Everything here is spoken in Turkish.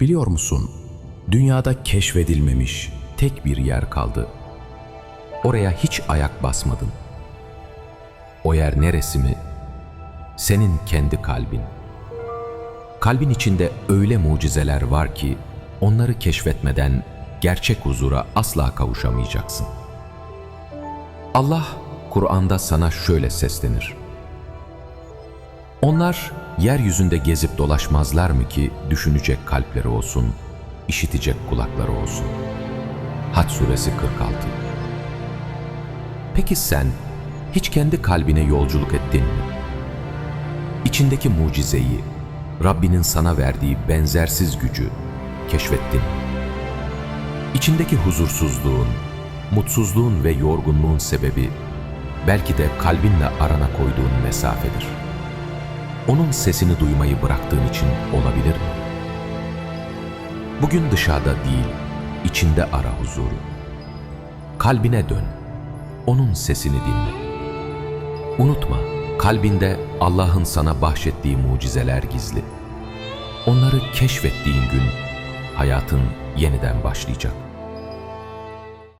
Biliyor musun? Dünyada keşfedilmemiş tek bir yer kaldı. Oraya hiç ayak basmadın. O yer neresi mi? Senin kendi kalbin. Kalbin içinde öyle mucizeler var ki onları keşfetmeden gerçek huzura asla kavuşamayacaksın. Allah Kur'an'da sana şöyle seslenir. Onlar yeryüzünde gezip dolaşmazlar mı ki düşünecek kalpleri olsun, işitecek kulakları olsun. Hac suresi 46 Peki sen hiç kendi kalbine yolculuk ettin mi? İçindeki mucizeyi, Rabbinin sana verdiği benzersiz gücü keşfettin mi? İçindeki huzursuzluğun, mutsuzluğun ve yorgunluğun sebebi belki de kalbinle arana koyduğun mesafedir. Onun sesini duymayı bıraktığın için olabilir mi? Bugün dışarıda değil, içinde ara huzuru. Kalbine dön, onun sesini dinle. Unutma, kalbinde Allah'ın sana bahşettiği mucizeler gizli. Onları keşfettiğin gün hayatın yeniden başlayacak.